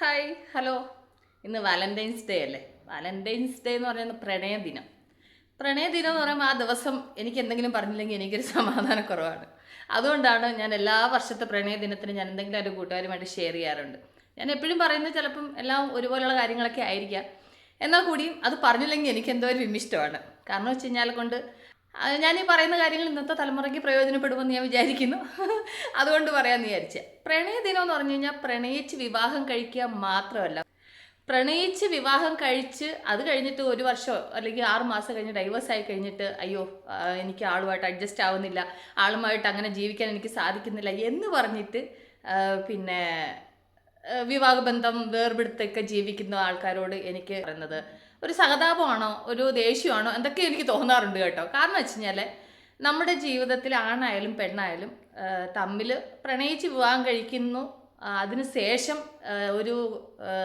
Hi hello. ഇന്ന് Valentine's day അല്ലേ? Valentine's day എന്ന് പറയുന്നത് പ്രണയ ദിനം. പ്രണയ ദിനം എന്ന് പറയുമ്പോൾ ആ ദിവസം എനിക്ക് എന്തെങ്കിലും പറഞ്ഞില്ലെങ്കിൽ എനിക്കൊരു സമാധാനക്കുറവാണ് അതുകൊണ്ടാണ് ഞാൻ എല്ലാ വർഷത്തെ പ്രണയ ദിനത്തിന് ഞാൻ എന്തെങ്കിലും ഒരു കൂട്ടുകാരുമായിട്ട് ഷെയർ ചെയ്യാറുണ്ട്. ഞാൻ എപ്പോഴും പറയുന്നത് ചിലപ്പം എല്ലാം ഒരുപോലെയുള്ള കാര്യങ്ങളൊക്കെ ആയിരിക്കാം. എന്നാൽ കൂടിയും അത് പറഞ്ഞില്ലെങ്കിൽ എനിക്ക് എന്തോ ഒരു വിമിഷ്ടമാണ്. കാരണം വെച്ച് കഴിഞ്ഞാൽ കൊണ്ട് ഞാൻ ഈ പറയുന്ന കാര്യങ്ങൾ ഇന്നത്തെ തലമുറയ്ക്ക് പ്രയോജനപ്പെടുമെന്ന് ഞാൻ വിചാരിക്കുന്നു. അതുകൊണ്ട് പറയാമെന്ന് വിചാരിച്ച. പ്രണയ ദിനം എന്ന് പറഞ്ഞു കഴിഞ്ഞാൽ പ്രണയിച്ച് വിവാഹം കഴിക്കുക മാത്രമല്ല. പ്രണയിച്ച് വിവാഹം കഴിച്ച് അത് കഴിഞ്ഞിട്ട് ഒരു വർഷമോ അല്ലെങ്കിൽ ആറ് മാസം കഴിഞ്ഞ് ഡൈവേഴ്സ് ആയി കഴിഞ്ഞിട്ട് അയ്യോ എനിക്ക് ആളുമായിട്ട് അഡ്ജസ്റ്റ് ആവുന്നില്ല. ആളുമായിട്ട് അങ്ങനെ ജീവിക്കാൻ എനിക്ക് സാധിക്കുന്നില്ല എന്ന് പറഞ്ഞിട്ട് പിന്നെ വിവാഹബന്ധം വേർപെടുത്തൊക്കെ ജീവിക്കുന്ന ആൾക്കാരോട് എനിക്ക് പറയുന്നത്. ഒരു സഹതാപമാണോ? ഒരു ദേഷ്യമാണോ? എന്തൊക്കെ എനിക്ക് തോന്നാറുണ്ട് കേട്ടോ. കാരണം വെച്ച് കഴിഞ്ഞാൽ നമ്മുടെ ജീവിതത്തിൽ ആണായാലും പെണ്ണായാലും തമ്മിൽ പ്രണയിച്ച് വിവാഹം കഴിക്കുന്നു. അതിന് ശേഷം ഒരു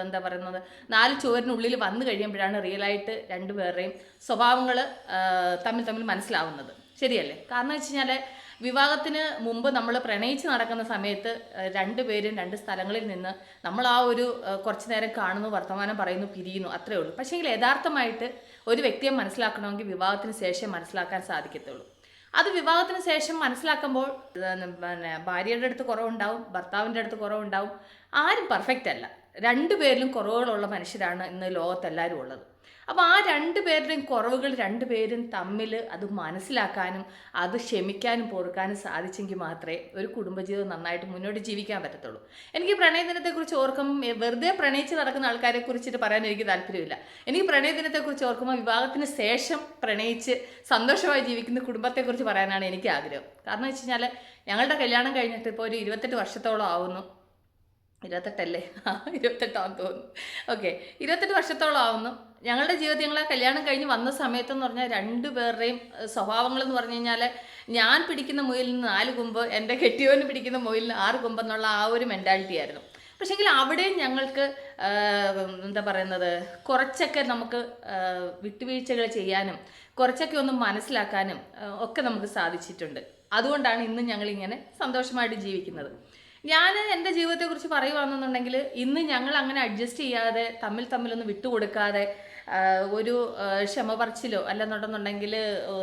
എന്താ പറയുന്നത് നാല് ചുവരിനുള്ളിൽ വന്നു കഴിയുമ്പോഴാണ് റിയലായിട്ട് രണ്ടുപേരുടെയും സ്വഭാവങ്ങൾ തമ്മിൽ തമ്മിൽ മനസ്സിലാവുന്നത്. ശരിയല്ലേ? കാരണം വെച്ച് കഴിഞ്ഞാൽ വിവാഹത്തിന് മുമ്പ് നമ്മൾ പ്രണയിച്ച് നടക്കുന്ന സമയത്ത് രണ്ടുപേരും രണ്ട് സ്ഥലങ്ങളിൽ നിന്ന് നമ്മൾ ആ ഒരു കുറച്ചു നേരം കാണുന്നു വർത്തമാനം പറയുന്നു പിരിയുന്നു അത്രേ ഉള്ളൂ. പക്ഷേ യഥാർത്ഥമായിട്ട് ഒരു വ്യക്തിയെ മനസ്സിലാക്കണമെങ്കിൽ വിവാഹത്തിന് ശേഷം മനസ്സിലാക്കാൻ സാധിക്കത്തുള്ളൂ. അത് വിവാഹത്തിന് ശേഷം മനസ്സിലാക്കുമ്പോൾ പിന്നെ ഭാര്യയുടെ അടുത്ത് കുറവുണ്ടാവും ഭർത്താവിന്റെ അടുത്ത് കുറവുണ്ടാവും. ആരും പെർഫെക്റ്റ് അല്ല. രണ്ടുപേരിലും കുറവുകളുള്ള മനുഷ്യരാണ് ഇന്ന് ലോകത്തെല്ലാവരും ഉള്ളത്. അപ്പോൾ ആ രണ്ട് പേരുടെയും കുറവുകൾ രണ്ടുപേരും തമ്മിൽ അത് മനസ്സിലാക്കാനും അത് ക്ഷമിക്കാനും പൊറുക്കാനും സാധിച്ചെങ്കിൽ മാത്രമേ ഒരു കുടുംബജീവിതം നന്നായിട്ട് മുന്നോട്ട് ജീവിക്കാൻ പറ്റത്തുള്ളൂ. എനിക്ക് പ്രണയദിനത്തെക്കുറിച്ച് ഓർക്കും വെറുതെ പ്രണയിച്ച് നടക്കുന്ന ആൾക്കാരെ കുറിച്ചിട്ട് പറയാൻ എനിക്ക് താല്പര്യമില്ല. എനിക്ക് പ്രണയദിനത്തെക്കുറിച്ച് ഓർക്കുമ്പോൾ വിവാഹത്തിന് ശേഷം പ്രണയിച്ച് സന്തോഷമായി ജീവിക്കുന്ന കുടുംബത്തെക്കുറിച്ച് പറയാനാണ് എനിക്ക് ആഗ്രഹം. കാരണം വെച്ച് കഴിഞ്ഞാൽ ഞങ്ങളുടെ കല്യാണം കഴിഞ്ഞിട്ട് ഇപ്പോൾ ഒരു ഇരുപത്തെട്ട് വർഷത്തോളം ആവുന്നു. ഇരുപത്തെട്ടല്ലേ? ഇരുപത്തെട്ടാന്ന് തോന്നുന്നു. ഓക്കെ ഇരുപത്തെട്ട് വർഷത്തോളം ആവുന്നു. ഞങ്ങളുടെ ജീവിതത്തിൽ ഞങ്ങൾ കല്യാണം കഴിഞ്ഞ് വന്ന സമയത്തെന്ന് പറഞ്ഞാൽ രണ്ടു പേരുടെയും സ്വഭാവങ്ങൾ എന്ന് പറഞ്ഞു കഴിഞ്ഞാൽ ഞാൻ പിടിക്കുന്ന മുയിലിൽ നിന്ന് നാല് കുമ്പ് എന്റെ കെട്ടിയവന് പിടിക്കുന്ന മുയിലിൽ നിന്ന് ആറ് കുമ്പ് എന്നുള്ള ആ ഒരു മെന്റാലിറ്റി ആയിരുന്നു. പക്ഷേങ്കിൽ അവിടെയും ഞങ്ങൾക്ക് എന്താ പറയുന്നത് കുറച്ചൊക്കെ നമുക്ക് വിട്ടുവീഴ്ചകൾ ചെയ്യാനും കുറച്ചൊക്കെ ഒന്ന് മനസ്സിലാക്കാനും ഒക്കെ നമുക്ക് സാധിച്ചിട്ടുണ്ട്. അതുകൊണ്ടാണ് ഇന്ന് ഞങ്ങളിങ്ങനെ സന്തോഷമായിട്ട് ജീവിക്കുന്നത്. ഞാൻ എന്റെ ജീവിതത്തെക്കുറിച്ച് പറയുകയാണെന്നുണ്ടെങ്കിൽ ഇന്ന് ഞങ്ങൾ അങ്ങനെ അഡ്ജസ്റ്റ് ചെയ്യാതെ തമ്മിൽ തമ്മിലൊന്ന് വിട്ടുകൊടുക്കാതെ ഒരു ക്ഷമ പറച്ചിലോ അല്ലെന്നുണ്ടെന്നുണ്ടെങ്കിൽ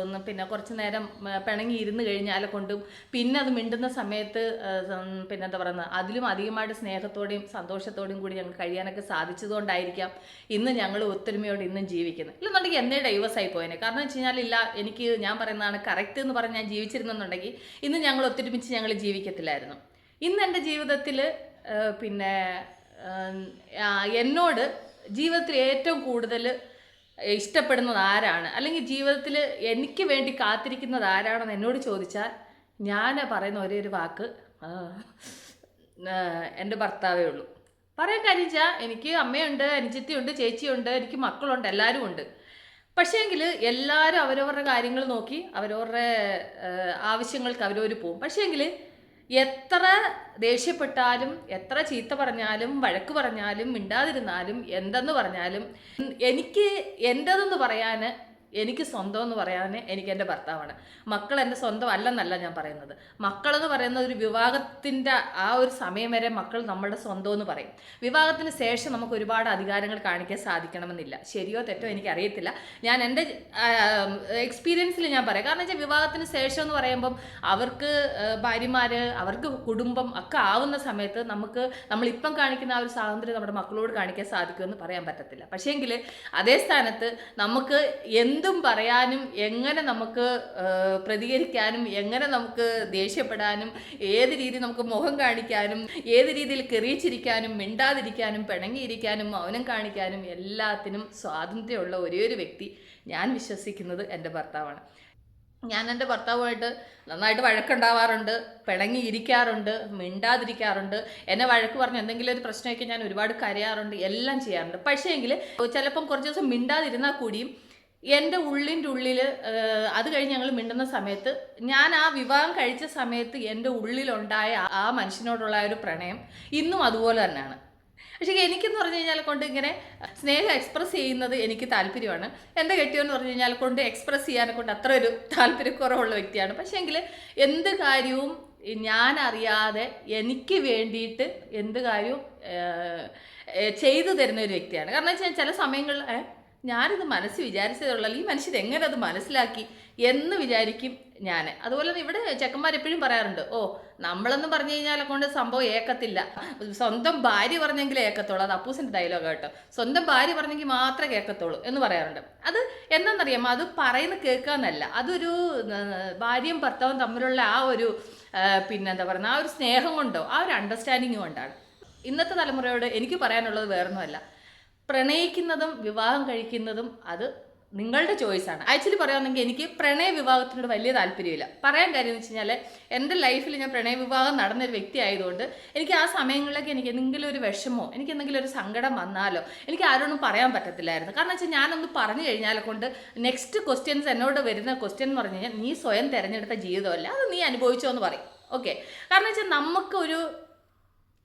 ഒന്ന് പിന്നെ കുറച്ച് നേരം പിണങ്ങി ഇരുന്ന് കഴിഞ്ഞാൽ കൊണ്ടും പിന്നെ അത് മിണ്ടുന്ന സമയത്ത് പിന്നെ എന്താ പറയുന്നത് അതിലും അധികമായിട്ട് സ്നേഹത്തോടെയും സന്തോഷത്തോടെയും കൂടി ഞങ്ങൾ കഴിയാനൊക്കെ സാധിച്ചതുകൊണ്ടായിരിക്കാം ഇന്ന് ഞങ്ങൾ ഒത്തൊരുമയോടെ ഇന്നും ജീവിക്കുന്നത്. ഇല്ലെന്നുണ്ടെങ്കിൽ എന്നേ ഡൈവേഴ്സ് ആയി പോയേനെ. കാരണം വെച്ച് കഴിഞ്ഞാൽ ഇല്ല എനിക്ക് ഞാൻ പറയുന്നതാണ് കറക്റ്റ് എന്ന് പറഞ്ഞ് ഞാൻ ജീവിച്ചിരുന്നെന്നുണ്ടെങ്കിൽ ഇന്ന് ഞങ്ങൾ ഒത്തൊരുമിച്ച് ഞങ്ങൾ ജീവിക്കത്തില്ലായിരുന്നു. ഇന്ന് എന്റെ ജീവിതത്തിൽ പിന്നെ എന്നോട് ജീവിതത്തിൽ ഏറ്റവും കൂടുതൽ ഇഷ്ടപ്പെടുന്നത് ആരാണ്? അല്ലെങ്കിൽ ജീവിതത്തിൽ എനിക്ക് വേണ്ടി കാത്തിരിക്കുന്നത് ആരാണെന്ന് എന്നോട് ചോദിച്ചാൽ ഞാൻ പറയുന്ന ഒരേ ഒരു വാക്ക് എന്റെ ഭർത്താവേ ഉള്ളൂ. പറയാൻ കാര്യം എനിക്ക് അമ്മയുണ്ട് അനുജത്തിയുണ്ട് ചേച്ചിയുണ്ട് എനിക്ക് മക്കളുണ്ട് എല്ലാവരും ഉണ്ട്. പക്ഷേങ്കിൽ എല്ലാവരും അവരവരുടെ കാര്യങ്ങൾ നോക്കി അവരവരുടെ ആവശ്യങ്ങൾക്ക് അവരവർ പോവും. പക്ഷേങ്കിൽ എത്ര ദേഷ്യപ്പെട്ടാലും എത്ര ചീത്ത പറഞ്ഞാലും വഴക്ക് പറഞ്ഞാലും മിണ്ടാതിരുന്നാലും എന്തെന്ന് പറഞ്ഞാലും എനിക്ക് എന്റെതെന്ന് പറയാൻ എനിക്ക് സ്വന്തം എന്ന് പറയാൻ എനിക്ക് എന്റെ ഭർത്താവാണ്. മക്കൾ എന്റെ സ്വന്തം അല്ലെന്നല്ല ഞാൻ പറയുന്നത്. മക്കളെന്ന് പറയുന്ന ഒരു വിവാഹത്തിന്റെ ആ ഒരു സമയം വരെ മക്കൾ നമ്മളുടെ സ്വന്തം എന്ന് പറയും. വിവാഹത്തിന് ശേഷം നമുക്ക് ഒരുപാട് അധികാരങ്ങൾ കാണിക്കാൻ സാധിക്കണമെന്നില്ല. ശരിയോ തെറ്റോ എനിക്കറിയത്തില്ല. ഞാൻ എന്റെ എക്സ്പീരിയൻസിൽ ഞാൻ പറയാം. കാരണം വെച്ചാൽ വിവാഹത്തിന് ശേഷം എന്ന് പറയുമ്പം അവർക്ക് ഭാര്യമാർ അവർക്ക് കുടുംബം ഒക്കെ ആവുന്ന സമയത്ത് നമുക്ക് നമ്മളിപ്പം കാണിക്കുന്ന ആ ഒരു സ്വാതന്ത്ര്യം നമ്മുടെ മക്കളോട് കാണിക്കാൻ സാധിക്കുമെന്ന് പറയാൻ പറ്റത്തില്ല. പക്ഷേങ്കിൽ അതേ സ്ഥാനത്ത് നമുക്ക് എന്തും പറയാനും എങ്ങനെ നമുക്ക് പ്രതികരിക്കാനും എങ്ങനെ നമുക്ക് ദേഷ്യപ്പെടാനും ഏത് രീതി നമുക്ക് മുഖം കാണിക്കാനും ഏത് രീതിയിൽ കെറിയിച്ചിരിക്കാനും മിണ്ടാതിരിക്കാനും പിണങ്ങിയിരിക്കാനും മൗനം കാണിക്കാനും എല്ലാത്തിനും സ്വാതന്ത്ര്യമുള്ള ഒരേ ഒരു വ്യക്തി ഞാൻ വിശ്വസിക്കുന്നത് എന്റെ ഭർത്താവാണ്. ഞാൻ എന്റെ ഭർത്താവുമായിട്ട് നന്നായിട്ട് വഴക്കുണ്ടാവാറുണ്ട് പിണങ്ങിയിരിക്കാറുണ്ട് മിണ്ടാതിരിക്കാറുണ്ട്. എന്നെ വഴക്ക് പറഞ്ഞ് എന്തെങ്കിലും ഒരു പ്രശ്നമൊക്കെ ഞാൻ ഒരുപാട് കരയാറുണ്ട് എല്ലാം ചെയ്യാറുണ്ട്. പക്ഷേ എങ്കിൽ ചിലപ്പം കുറച്ച് ദിവസം മിണ്ടാതിരുന്നാൽ കൂടിയും എന്റെ ഉള്ളിന്റെ ഉള്ളിൽ അത് കഴിഞ്ഞ് ഞങ്ങൾ മിണ്ടുന്ന സമയത്ത് ഞാൻ ആ വിവാഹം കഴിച്ച സമയത്ത് എന്റെ ഉള്ളിലുണ്ടായ ആ- മനുഷ്യനോടുള്ള ഒരു പ്രണയം ഇന്നും അതുപോലെ തന്നെയാണ്. പക്ഷേ എനിക്കെന്ന് പറഞ്ഞു കഴിഞ്ഞാൽ കൊണ്ട് ഇങ്ങനെ സ്നേഹം എക്സ്പ്രസ് ചെയ്യുന്നത് എനിക്ക് താല്പര്യമാണ്. എന്റെ കെട്ടിയെന്ന് പറഞ്ഞു കഴിഞ്ഞാൽ കൊണ്ട് എക്സ്പ്രസ് ചെയ്യാനെ കൊണ്ട് അത്ര ഒരു താല്പര്യക്കുറവുള്ള വ്യക്തിയാണ്. പക്ഷേ എങ്കിൽ എന്ത് കാര്യവും ഞാൻ അറിയാതെ എനിക്ക് വേണ്ടിയിട്ട് എന്ത് കാര്യവും ചെയ്തു തരുന്ന ഒരു വ്യക്തിയാണ്. കാരണം വെച്ചാൽ ചില സമയങ്ങളിൽ ഞാനിത് മനസ്സിൽ വിചാരിച്ചതുള്ള ഈ മനുഷ്യർ എങ്ങനെ അത് മനസ്സിലാക്കി എന്ന് വിചാരിക്കും ഞാൻ. അതുപോലെ തന്നെ ഇവിടെ ചെക്കന്മാർ എപ്പോഴും പറയാറുണ്ട് ഓ നമ്മളെന്ന് പറഞ്ഞു കഴിഞ്ഞാൽ കൊണ്ട് സംഭവം ഏക്കത്തില്ല. സ്വന്തം ഭാര്യ പറഞ്ഞെങ്കിൽ ഏക്കത്തുള്ളൂ അത് അപ്പൂസിന്റെ ഡയലോഗ് കേട്ടോ സ്വന്തം ഭാര്യ പറഞ്ഞെങ്കിൽ മാത്രമേ കേൾക്കത്തുള്ളൂ എന്ന് പറയാറുണ്ട്. അത് എന്താണെന്നറിയാമോ അത് പറയുന്ന കേൾക്കാന്നല്ല. അതൊരു ഭാര്യയും ഭർത്താവും തമ്മിലുള്ള ആ ഒരു പിന്നെന്താ പറയുക ആ ഒരു സ്നേഹം കൊണ്ടോ ആ ഒരു അണ്ടർസ്റ്റാൻഡിങ് കൊണ്ടാണ്. ഇന്നത്തെ തലമുറയോട് എനിക്ക് പറയാനുള്ളത് വേറൊന്നുമല്ല. പ്രണയിക്കുന്നതും വിവാഹം കഴിക്കുന്നതും അത് നിങ്ങളുടെ ചോയ്സാണ് ആക്ച്വലി പറയുകയാണെങ്കിൽ എനിക്ക് പ്രണയ വിവാഹത്തിനോട് വലിയ താല്പര്യമില്ല. പറയാൻ കാര്യം എന്ന് വെച്ച് കഴിഞ്ഞാൽ എന്റെ ലൈഫിൽ ഞാൻ പ്രണയ വിവാഹം നടന്നൊരു വ്യക്തി ആയതുകൊണ്ട് എനിക്ക് ആ സമയങ്ങളിലൊക്കെ എനിക്ക് എന്തെങ്കിലും ഒരു വിഷമോ എനിക്ക് എന്തെങ്കിലും ഒരു സങ്കടം വന്നാലോ എനിക്ക് ആരോടും പറയാൻ പറ്റത്തില്ലായിരുന്നു. കാരണം വെച്ചാൽ ഞാനൊന്ന് പറഞ്ഞു കഴിഞ്ഞാൽ കൊണ്ട് നെക്സ്റ്റ് ക്വസ്റ്റ്യൻസ് എന്നോട് വരുന്ന ക്വസ്റ്റ്യൻ എന്ന് പറഞ്ഞു കഴിഞ്ഞാൽ നീ സ്വയം തിരഞ്ഞെടുത്ത ജീവിതമല്ല? അത് നീ അനുഭവിച്ചോ എന്ന് പറയും. ഓക്കെ കാരണം വെച്ചാൽ നമുക്കൊരു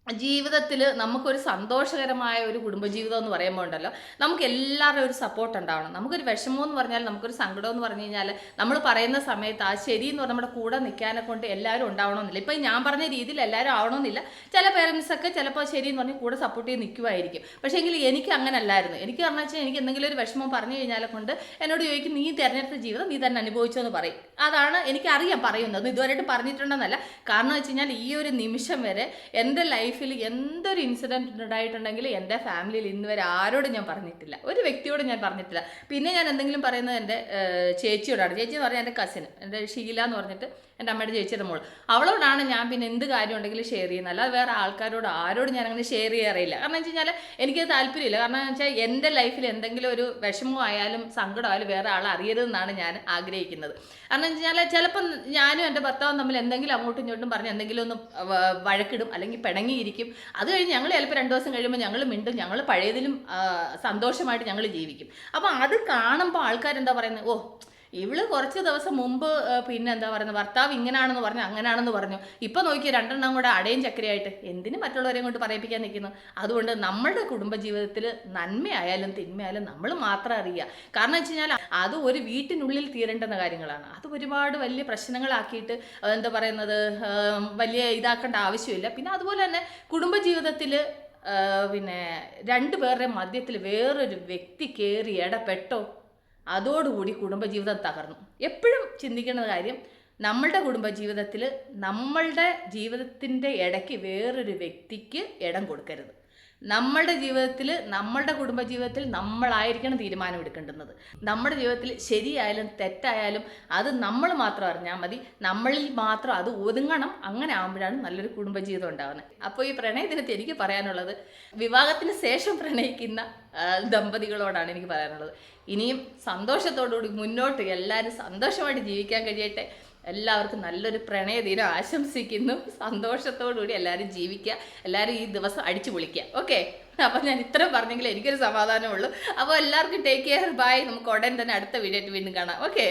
ജീവിതത്തിൽ നമുക്കൊരു സന്തോഷകരമായ ഒരു കുടുംബജീവിതം എന്ന് പറയുമ്പോൾ ഉണ്ടല്ലോ നമുക്ക് എല്ലാവരുടെയും ഒരു സപ്പോർട്ട് ഉണ്ടാവണം. നമുക്കൊരു വിഷമം എന്ന് പറഞ്ഞാൽ നമുക്കൊരു സങ്കടം എന്ന് പറഞ്ഞു കഴിഞ്ഞാൽ നമ്മൾ പറയുന്ന സമയത്ത് ആ ശരി എന്ന് പറഞ്ഞാൽ നമ്മുടെ കൂടെ നിൽക്കാനെ കൊണ്ട് എല്ലാവരും ഉണ്ടാവണമെന്നില്ല. ഇപ്പം ഞാൻ പറഞ്ഞ രീതിയിൽ എല്ലാവരും ആവണമെന്നില്ല. ചില പേരൻസൊക്കെ ചിലപ്പോൾ ശരി എന്ന് പറഞ്ഞ് കൂടെ സപ്പോർട്ട് ചെയ്ത് നിൽക്കുമായിരിക്കും പക്ഷേ എങ്കിൽ എനിക്ക് അങ്ങനെ അല്ലായിരുന്നു എനിക്ക് പറഞ്ഞു വെച്ചാൽ എനിക്ക് എന്തെങ്കിലും ഒരു വിഷമം പറഞ്ഞു കഴിഞ്ഞാൽ കൊണ്ട് എന്നോട് ചോദിക്കും നീ തിരഞ്ഞെടുത്ത ജീവിതം നീ തന്നെ അനുഭവിച്ചോ എന്ന് പറയും. അതാണ് എനിക്കറിയാം പറയുന്നത്. ഇതുവരെയായിട്ട് പറഞ്ഞിട്ടുണ്ടെന്നല്ല. കാരണം വെച്ച് കഴിഞ്ഞാൽ ഈ ഒരു നിമിഷം വരെ എന്റെ ലൈഫിൽ എന്തൊരു ഇൻസിഡന്റ് ഉണ്ടായിട്ടുണ്ടെങ്കിൽ എന്റെ ഫാമിലിയിൽ ഇന്ന് വരെ ആരോടും ഞാൻ പറഞ്ഞിട്ടില്ല. ഒരു വ്യക്തിയോടും ഞാൻ പറഞ്ഞിട്ടില്ല. പിന്നെ ഞാൻ എന്തെങ്കിലും പറയുന്നത് എന്റെ ചേച്ചിയോടാണ്. ചേച്ചി എന്ന് പറഞ്ഞാൽ എന്റെ കസിന് എന്റെ ഷീല എന്ന് പറഞ്ഞിട്ട് എന്റെ അമ്മയുടെ ചേച്ചിയുടെ മോൾ അവളോടാണ് ഞാൻ പിന്നെ എന്ത് കാര്യം ഉണ്ടെങ്കിലും ഷെയർ ചെയ്യുന്നത്. അല്ലാതെ വേറെ ആൾക്കാരോട് ആരോടും ഞാൻ അങ്ങനെ ഷെയർ ചെയ്യാറില്ല. കാരണം വെച്ച് കഴിഞ്ഞാൽ എനിക്ക് താല്പര്യമില്ല. കാരണം എന്ന് വെച്ചാൽ എന്റെ ലൈഫിൽ എന്തെങ്കിലും ഒരു വിഷമം ആയാലും സങ്കടം ആയാലും വേറെ ആൾ അറിയരുതെന്നാണ് ഞാൻ ആഗ്രഹിക്കുന്നത്. കാരണം വെച്ച് കഴിഞ്ഞാൽ ചിലപ്പം ഞാനും എന്റെ ഭർത്താവും തമ്മിൽ എന്തെങ്കിലും അങ്ങോട്ടും ഇങ്ങോട്ടും പറഞ്ഞ് എന്തെങ്കിലും ഒന്ന് വഴക്കിടും അല്ലെങ്കിൽ പിണങ്ങിയിരിക്കും അത് കഴിഞ്ഞ് ഞങ്ങൾ ചിലപ്പോൾ രണ്ട് ദിവസം കഴിയുമ്പോൾ ഞങ്ങൾ മിണ്ടും ഞങ്ങൾ പഴയതിലും സന്തോഷമായിട്ട് ഞങ്ങൾ ജീവിക്കും. അപ്പോൾ അത് കാണുമ്പോൾ ആൾക്കാരെന്താ പറയുന്നത്? ഓ ഇവൾ കുറച്ച് ദിവസം മുമ്പ് പിന്നെ എന്താ പറയുന്നത് ഭർത്താവ് ഇങ്ങനാണെന്ന് പറഞ്ഞു അങ്ങനാണെന്ന് പറഞ്ഞു. ഇപ്പൊ നോക്കി രണ്ടെണ്ണം കൂടെ അടയും ചക്കരയായിട്ട് എന്തിന് മറ്റുള്ളവരെ കൊണ്ട് പറയിപ്പിക്കാൻ നിൽക്കുന്നു അതുകൊണ്ട് നമ്മളുടെ കുടുംബജീവിതത്തിൽ നന്മയായാലും തിന്മയായാലും നമ്മൾ മാത്രം അറിയുക. കാരണം വെച്ച് കഴിഞ്ഞാൽ അത് ഒരു വീട്ടിനുള്ളിൽ തീരേണ്ടുന്ന കാര്യങ്ങളാണ്. അത് ഒരുപാട് വലിയ പ്രശ്നങ്ങളാക്കിയിട്ട് എന്താ പറയുന്നത് വലിയ ഇതാക്കേണ്ട ആവശ്യമില്ല. പിന്നെ അതുപോലെ തന്നെ കുടുംബജീവിതത്തിൽ പിന്നെ രണ്ടു പേരുടെ മധ്യത്തിൽ വേറൊരു വ്യക്തി കയറി ഇടപെട്ടോ അതോടുകൂടി കുടുംബജീവിതം തകർന്നു. എപ്പോഴും ചിന്തിക്കുന്ന കാര്യം നമ്മളുടെ കുടുംബജീവിതത്തിൽ നമ്മളുടെ ജീവിതത്തിന്റെ ഇടയ്ക്ക് വേറൊരു വ്യക്തിക്ക് ഇടം കൊടുക്കരുത്. നമ്മളുടെ ജീവിതത്തിൽ നമ്മളുടെ കുടുംബജീവിതത്തിൽ നമ്മളായിരിക്കണം തീരുമാനം എടുക്കേണ്ടുന്നത്. നമ്മുടെ ജീവിതത്തിൽ ശരിയായാലും തെറ്റായാലും അത് നമ്മൾ മാത്രം അറിഞ്ഞാൽ മതി. നമ്മളിൽ മാത്രം അത് ഒതുങ്ങണം. അങ്ങനെ ആകുമ്പോഴാണ് നല്ലൊരു കുടുംബജീവിതം ഉണ്ടാകുന്നത് അപ്പോൾ ഈ പ്രണയദിനത്തിൽ എനിക്ക് പറയാനുള്ളത് വിവാഹത്തിന് ശേഷം പ്രണയിക്കുന്ന ദമ്പതികളോടാണ് എനിക്ക് പറയാനുള്ളത്. ഇനിയും സന്തോഷത്തോടുകൂടി മുന്നോട്ട് എല്ലാവരും സന്തോഷമായിട്ട് ജീവിക്കാൻ കഴിയട്ടെ. എല്ലാവർക്കും നല്ലൊരു പ്രണയ ദിനം ആശംസിക്കുന്നു. സന്തോഷത്തോടുകൂടി എല്ലാവരും ജീവിക്കുക. എല്ലാവരും ഈ ദിവസം അടിച്ചു പൊളിക്കുക. ഓക്കെ അപ്പോൾ ഞാൻ ഇത്രയും പറഞ്ഞെങ്കിൽ എനിക്കൊരു സമാധാനമുള്ളൂ. അപ്പോൾ എല്ലാവർക്കും ടേക്ക് കെയർ ബൈ നമുക്ക് ഉടൻ തന്നെ അടുത്ത വീഡിയോ വീണ്ടും കാണാം. ഓക്കെ